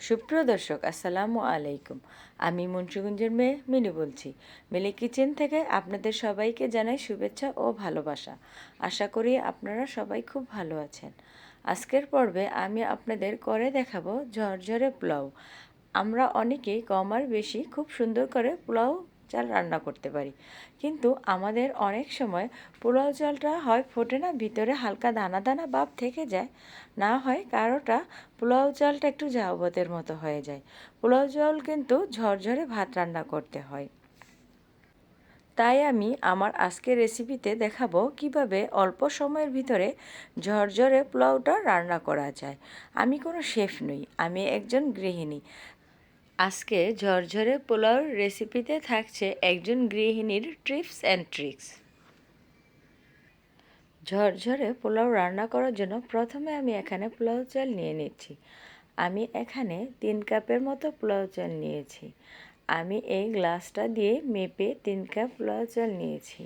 সুপ্রিয় দর্শক, আসসালামু আলাইকুম। আমি মুন্সিগঞ্জের মেয়ে মিনু বলছি। মিলি কিচেন থেকে আপনাদের সবাইকে জানাই শুভেচ্ছা ও ভালোবাসা। আশা করি আপনারা সবাই খুব ভালো আছেন। আজকের পর্বে আমি আপনাদের করে দেখাবো ঝরঝরে পোলাও। আমরা অনেকেই কম আর বেশি খুব সুন্দর করে পোলাও চাল রান্না করতে পারি। কিন্তু আমাদের অনেক সময় পোলাও চালটা হয় ফোটে না, ভিতরে হালকা দানা দানা ভাব থেকে যায়। না হয় কারোটা পোলাও চালটা একটু জাওবতের মতো হয়ে যায়। পোলাও চাল কিন্তু ঝরঝরে ভাত রান্না করতে হয়। তাই আমি আমার আজকের রেসিপিতে দেখাবো কীভাবে অল্প সময়ের ভিতরে ঝরঝরে পোলাওটা রান্না করা যায়। আমি কোনো শেফ নই, আমি একজন গৃহিণী। আজকে ঝরঝরে পোলাওর রেসিপিতে থাকছে একজন গৃহিণীর ট্রিপস অ্যান্ড ট্রিক্স। ঝরঝরে পোলাও রান্না করার জন্য প্রথমে আমি এখানে পোলাও চাল নিয়ে নিচ্ছি। আমি এখানে তিন কাপের মতো পোলাও চাল নিয়েছি। আমি এই গ্লাসটা দিয়ে মেপে তিন কাপ পোলাও চাল নিয়েছি।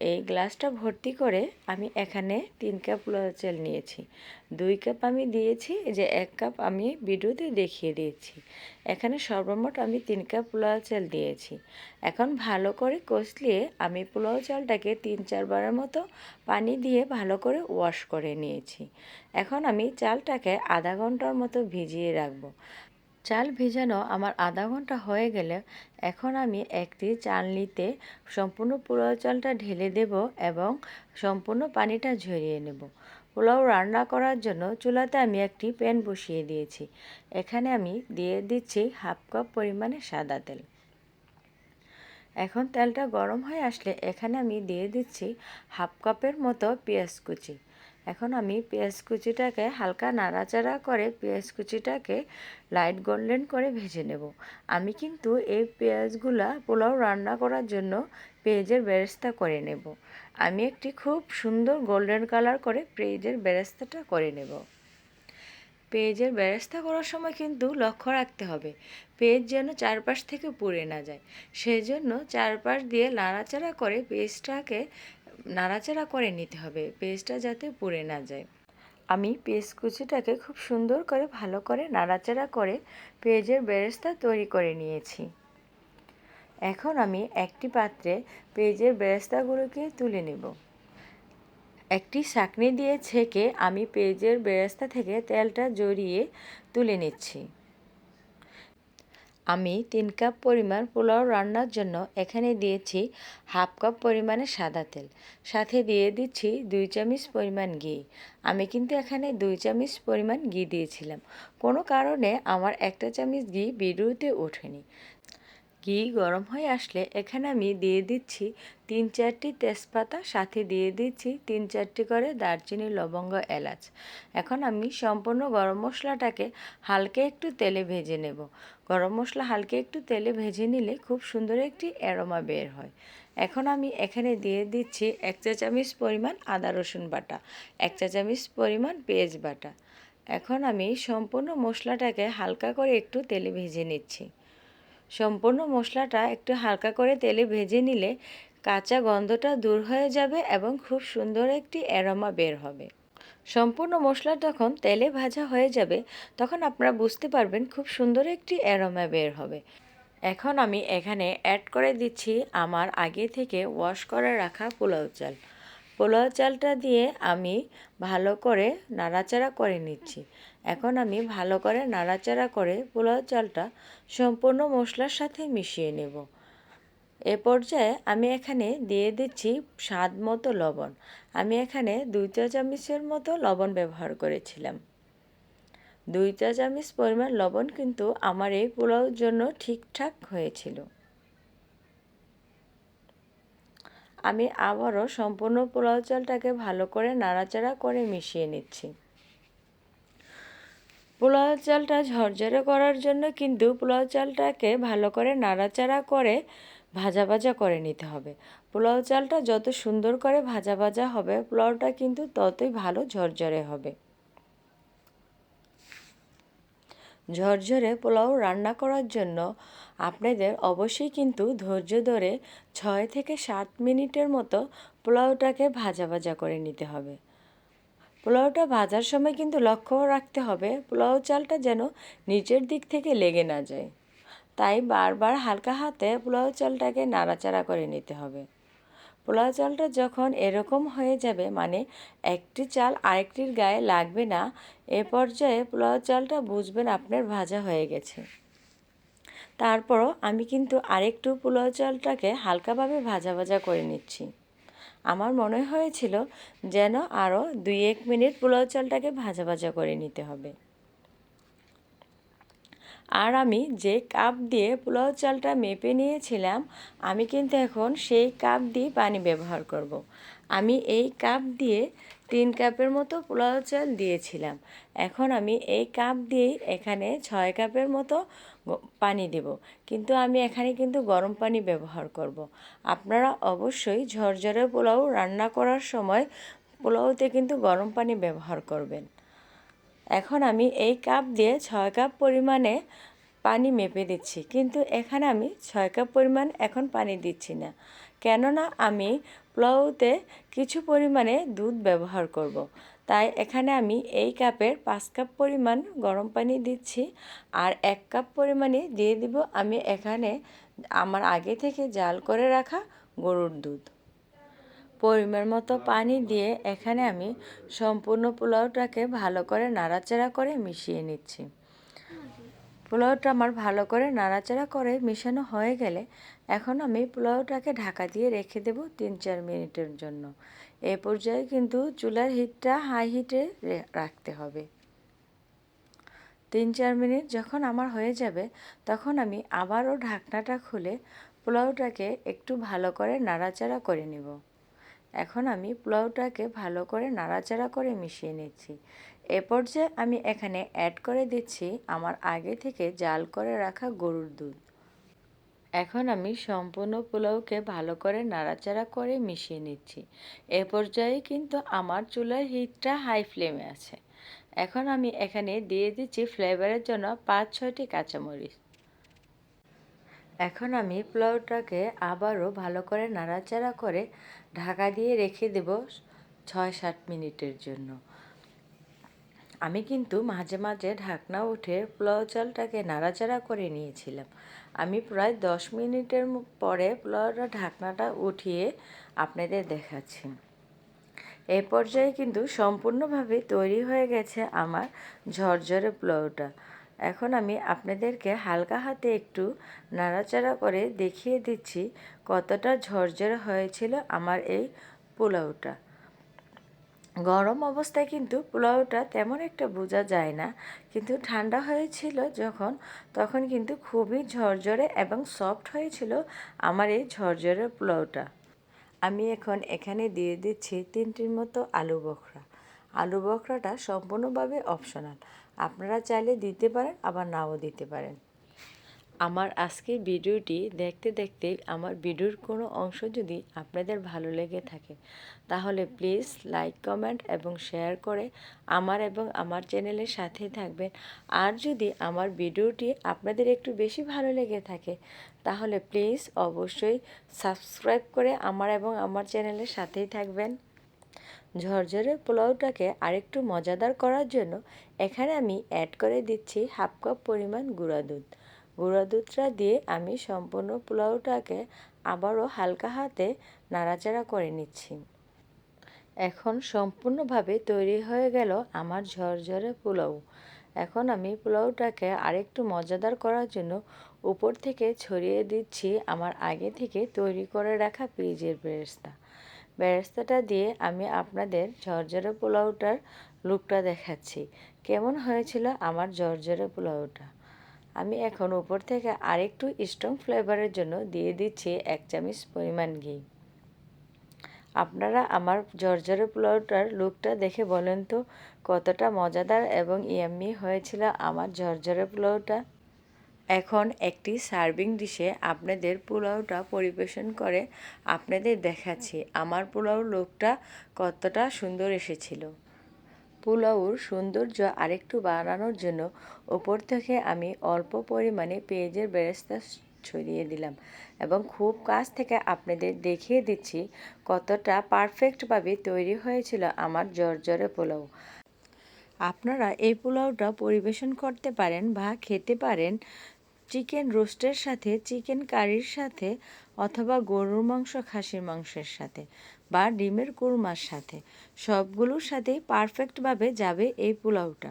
এই গ্লাসটা ভর্তি করে আমি এখানে তিন কাপ চাল নিয়েছি। দুই কাপ আমি দিয়েছি যে এক কাপ আমি ভিডিওতে দেখিয়ে দিয়েছি। এখানে সর্বমোট আমি তিন কাপ পোলাও চাল দিয়েছি। এখন ভালো করে কষলিয়ে আমি পোলাও চালটাকে তিন চারবারের মতো পানি দিয়ে ভালো করে ওয়াশ করে নিয়েছি। এখন আমি চালটাকে আধা ঘণ্টার মতো ভিজিয়ে রাখব। চাল ভেজানো আমার আধা ঘণ্টা হয়ে গেলে এখন আমি একটি চালনিতে সম্পূর্ণ পোলাও চালটা ঢেলে দেব এবং সম্পূর্ণ পানিটা ঝরিয়ে নেব। পোলাও রান্না করার জন্য চুলাতে আমি একটি প্যান বসিয়ে দিয়েছি। এখানে আমি দিয়ে দিচ্ছি হাফ কাপ পরিমাণে সাদা তেল। এখন তেলটা গরম হয়ে আসলে এখানে আমি দিয়ে দিচ্ছি হাফ কাপের মতো পেঁয়াজ কুচি। এখন আমি পেঁয়াজ কুচিটাকে হালকা নাড়াচাড়া করে পেঁয়াজ কুচিটাকে লাইট গোল্ডেন করে ভেজে নেব। আমি কিন্তু এই পেঁয়াজগুলা পোলাও রান্না করার জন্য পেঁয়াজের বেরেস্তা করে নেব। আমি একটি খুব সুন্দর গোল্ডেন কালার করে পেঁয়াজের বেরেস্তাটা করে নেব। পেঁয়াজের বেরেস্তা করার সময় কিন্তু লক্ষ্য রাখতে হবে, পেঁয়াজ যেন চারপাশ থেকে পুড়ে না যায়। সেজন্য চারপাশ দিয়ে নাড়াচাড়া করে পেঁয়াজটাকে নাড়াচাড়া করে নিতে হবে, পেস্টটা যাতে পুড়ে না যায়। আমি পেস্ট কুচিটাকে খুব সুন্দর করে ভালো করে নাড়াচাড়া করে পেঁয়াজের বেরেস্তা তৈরি করে নিয়েছি। এখন আমি একটি পাত্রে পেঁয়াজের বেরেস্তাগুলোকে তুলে নেব। একটি শাকনি দিয়ে ছেঁকে আমি পেঁয়াজের বেরেস্তা থেকে তেলটা জড়িয়ে তুলে নিচ্ছি। আমি তিন কাপ পরিমাণ পোলাও রান্নার জন্য এখানে দিয়েছি হাফ কাপ পরিমাণে সাদা তেল। সাথে দিয়ে দিচ্ছি দুই চামচ পরিমাণ ঘি। আমি কিন্তু এখানে দুই চামচ পরিমাণ ঘি দিয়েছিলাম। কোনো কারণে আমার একটা চামচ ঘি ভিডিওতে ওঠেনি। ঘি গরম হয়ে আসলে এখানে আমি দিয়ে দিচ্ছি তিন চারটি তেজপাতা, সাথে দিয়ে দিচ্ছি তিন চারটি করে দারচিনি, লবঙ্গ, এলাচ। এখন আমি সম্পূর্ণ গরম মশলাটাকে হালকা একটু তেলে ভেজে নেব। গরম মশলা হালকা একটু তেলে ভেজে নিলে খুব সুন্দর একটি অ্যারোমা বের হয়। এখন আমি এখানে দিয়ে দিচ্ছি এক চা চামচ পরিমাণ আদা, রসুন বাটা, এক চা চামচ পরিমাণ পেঁয়াজ বাটা। এখন আমি সম্পূর্ণ মশলাটাকে হালকা করে একটু তেলে ভেজে নিচ্ছি। সম্পূর্ণ মশলাটা একটু হালকা করে তেলে ভেজে নিলে কাঁচা গন্ধটা দূর হয়ে যাবে এবং খুব সুন্দর একটি অ্যারোমা বের হবে। সম্পূর্ণ মশলা যখন তেলে ভাজা হয়ে যাবে, তখন আপনারা বুঝতে পারবেন খুব সুন্দর একটি অ্যারোমা বের হবে। এখন আমি এখানে অ্যাড করে দিচ্ছি আমার আগে থেকে ওয়াশ করে রাখা পোলাও চাল। পোলাও চালটা দিয়ে আমি ভালো করে নাড়াচাড়া করে নিচ্ছি। এখন আমি ভালো করে নাড়াচাড়া করে পোলাও চালটা সম্পূর্ণ মশলার সাথে মিশিয়ে নেব। এ পর্যায়ে আমি এখানে দিয়ে দিচ্ছি স্বাদ মতো লবণ। আমি এখানে দুই চা চামচের মতো লবণ ব্যবহার করেছিলাম। দুই চা চামচ পরিমাণ লবণ কিন্তু আমার এই পোলাওর জন্য ঠিকঠাক হয়েছিল। আমি আবারও সম্পূর্ণ পোলাও চালটাকে ভালো করে নাড়াচাড়া করে মিশিয়ে নিচ্ছি। পোলাও চালটা ঝরঝরে করার জন্য কিন্তু পোলাও চালটাকে ভালো করে নাড়াচাড়া করে ভাজা ভাজা করে নিতে হবে। পোলাও চালটা যত সুন্দর করে ভাজা ভাজা হবে, পোলাওটা কিন্তু ততই ভালো ঝরঝরে হবে। ঝরঝরে পোলাও রান্না করার জন্য আপনাদের অবশ্যই কিন্তু ধৈর্য ধরে ছয় থেকে সাত মিনিটের মতো পোলাওটাকে ভাজা ভাজা করে নিতে হবে। পোলাওটা ভাজার সময় কিন্তু লক্ষ্য রাখতে হবে, পোলাও চালটা যেন নিচের দিক থেকে লেগে না যায়। তাই বারবার হালকা হাতে পোলাও চালটাকে নাড়াচাড়া করে নিতে হবে। পোলাও চালটা যখন এরকম হয়ে যাবে মানে একটি চাল আরেকটির গায়ে লাগবে না, এ পর্যায়ে পোলাও চালটা বুঝবেন আপনার ভাজা হয়ে গেছে। তারপরও আমি কিন্তু আরেকটু পোলাও চালটাকে হালকাভাবে ভাজা ভাজা করে নিচ্ছি। আমার মনে হয়েছিল যেন আরও দুই এক মিনিট পোলাও চালটাকে ভাজা ভাজা করে নিতে হবে আর আমি যে কাপ দিয়ে পোলাও চালটা মেপে নিয়েছিলাম, আমি কিন্তু এখন সেই কাপ দিয়ে পানি ব্যবহার করব। আমি এই কাপ দিয়ে তিন কাপের মতো পোলাও চাল দিয়েছিলাম। এখন আমি এই কাপ দিয়েই এখানে ছয় কাপের মতো পানি দেব। কিন্তু আমি এখানে কিন্তু গরম পানি ব্যবহার করব। আপনারা অবশ্যই ঝরঝরে পোলাও রান্না করার সময় পোলাওতে কিন্তু গরম পানি ব্যবহার করবেন। এখন আমি এই কাপ দিয়ে ছয় কাপ পরিমাণে পানি মেপে দিচ্ছি। কিন্তু এখানে আমি ছয় কাপ পরিমাণ এখন পানি দিচ্ছি না। কেননা আমি পোলাওতে কিছু পরিমাণে দুধ ব্যবহার করব। তাই এখানে আমি এই কাপের পাঁচ কাপ পরিমাণ গরম পানি দিচ্ছি আর এক কাপ পরিমাণে দিয়ে দিব আমি এখানে আমার আগে থেকে জাল করে রাখা গরুর দুধ। পরিমাণ মতো পানি দিয়ে এখানে আমি সম্পূর্ণ পোলাওটাকে ভালো করে নাড়াচাড়া করে মিশিয়ে নিচ্ছি। পোলাওটা আমার ভালো করে নাড়াচাড়া করে মেশানো হয়ে গেলে এখন আমি পোলাওটাকে ঢাকা দিয়ে রেখে দেব তিন চার মিনিটের জন্য। এ পর্যায়ে কিন্তু চুলার হিটটা হাই হিটে রাখতে হবে। তিন চার মিনিট যখন আমার হয়ে যাবে, তখন আমি আবারও ঢাকনাটা খুলে পোলাওটাকে একটু ভালো করে নাড়াচাড়া করে নেব। এখন আমি পোলাওটাকে ভালো করে নাড়াচাড়া করে মিশিয়ে নিচ্ছি। এ পর্যায়ে আমি এখানে অ্যাড করে দিচ্ছি আমার আগে থেকে জাল করে রাখা গরুর দুধ। এখন আমি সম্পূর্ণ পোলাওকে ভালো করে নাড়াচাড়া করে মিশিয়ে নিচ্ছি। এ পর্যায়ে কিন্তু আমার চুলার হিটটা হাই ফ্লেমে আছে। এখন আমি এখানে দিয়ে দিচ্ছি ফ্লেভারের জন্য পাঁচ ছয়টি কাঁচামরিচ। এখন আমি পোলাওটাকে আবারও ভালো করে নাড়াচাড়া করে ঢাকা দিয়ে রেখে দেব ছয় সাত মিনিটের জন্য। আমি কিন্তু মাঝে মাঝে ঢাকনা উঠে পোলাও চালটাকে নাড়াচাড়া করে নিয়েছিলাম। আমি প্রায় দশ মিনিটের পরে পোলাওটা ঢাকনাটা উঠিয়ে আপনাদের দেখাচ্ছি। এ পর্যায়ে কিন্তু সম্পূর্ণভাবে তৈরি হয়ে গেছে আমার ঝরঝরে পোলাওটা। এখন আমি আপনাদেরকে হালকা হাতে একটু নাড়াচাড়া করে দেখিয়ে দিচ্ছি কতটা ঝরঝরে হয়েছিল আমার এই পোলাওটা। গরম অবস্থায় কিন্তু পোলাওটা তেমন একটা বোঝা যায় না। কিন্তু ঠান্ডা হয়েছিল যখন, তখন কিন্তু খুবই ঝরঝরে এবং সফট হয়েছিল আমার এই ঝরঝরে পোলাওটা। আমি এখন এখানে দিয়ে দিচ্ছি তিনটির মতো আলু বখরা। আলু বখরাটা সম্পূর্ণভাবে অপশনাল আপনারা চাইলে দিতে পারেন, আবার নাও দিতে পারেন। আমার আজকের ভিডিওটি দেখতে দেখতে আমার ভিডিওর কোনো অংশ যদি আপনাদের ভালো লেগে থাকে, তাহলে প্লিজ লাইক, কমেন্ট এবং শেয়ার করে আমার এবং আমার চ্যানেলের সাথে থাকবেন। আর যদি আমার ভিডিওটি আপনাদের একটু বেশি ভালো লেগে থাকে, তাহলে প্লিজ অবশ্যই সাবস্ক্রাইব করে আমার এবং আমার চ্যানেলের সাথেই থাকবেন। ঝরঝরে পোলাওটাকে আরেকটু মজাদার করার জন্য এখানে আমি অ্যাড করে দিচ্ছি হাফ কাপ পরিমাণ গুঁড়া দুধ। গুঁড়া দুধটা দিয়ে আমি সম্পূর্ণ পোলাওটাকে আবারও হালকা হাতে নাড়াচাড়া করে নিচ্ছি। এখন সম্পূর্ণভাবে তৈরি হয়ে গেল আমার ঝরঝরে পোলাও। এখন আমি পোলাওটাকে আরেকটু মজাদার করার জন্য উপর থেকে ছড়িয়ে দিচ্ছি আমার আগে থেকে তৈরি করে রাখা পেঁয়াজের বেরেস্তা। বেরেস্তাটা দিয়ে আমি আপনাদের ঝরঝরে পোলাওটার লুকটা দেখাচ্ছি। কেমন হয়েছিল আমার ঝরঝরে পোলাওটা? আমি এখন উপর থেকে আরেকটু স্ট্রং ফ্লেভারের জন্য দিয়ে দিচ্ছি এক চামচ পরিমাণ ঘি। আপনারা আমার ঝরঝরে পোলাওটার লুকটা দেখে বলেন তো, কতটা মজাদার এবং ইয়াম্মি হয়েছিল আমার ঝরঝরে পোলাওটা। এখন একটি সার্ভিং ডিশে আপনাদের পোলাওটা পরিবেশন করে আপনাদের দেখাচ্ছি। আমার পোলাও লুকটা কতটা সুন্দর এসেছিল। পোলাওর সৌন্দর্য আরেকটু বাড়ানোর জন্য ওপর থেকে আমি অল্প পরিমাণে পেঁয়াজের বেরেস্তা ছড়িয়ে দিলাম এবং খুব কাছ থেকে আপনাদের দেখিয়ে দিচ্ছি কতটা পারফেক্টভাবে তৈরি হয়েছিল আমার জর্জরে পোলাও। আপনারা এই পোলাওটা পরিবেশন করতে পারেন বা খেতে পারেন চিকেন রোস্টের সাথে, চিকেন কারির সাথে অথবা গরুর মাংস, খাসির মাংসের সাথে বা ডিমের কুরমার সাথে। সবগুলোর সাথেই পারফেক্টভাবে যাবে এই পোলাওটা।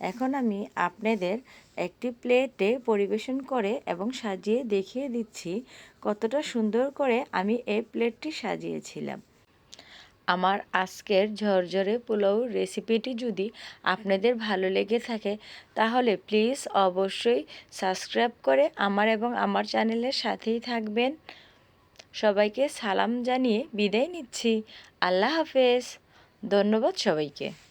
এখন আমি আপনাদের একটি প্লেটে পরিবেশন করে এবং সাজিয়ে দেখিয়ে দিচ্ছি কতটা সুন্দর করে আমি এই প্লেটটি সাজিয়েছিলাম। আমার আজকের ঝরঝরে পোলাও রেসিপিটি যদি আপনাদের ভালো লেগে থাকে, তাহলে প্লিজ অবশ্যই সাবস্ক্রাইব করে আমার এবং আমার চ্যানেলের সাথেই থাকবেন। সবাইকে সালাম জানিয়ে বিদায় নিচ্ছি। আল্লাহ হাফেজ। ধন্যবাদ সবাইকে।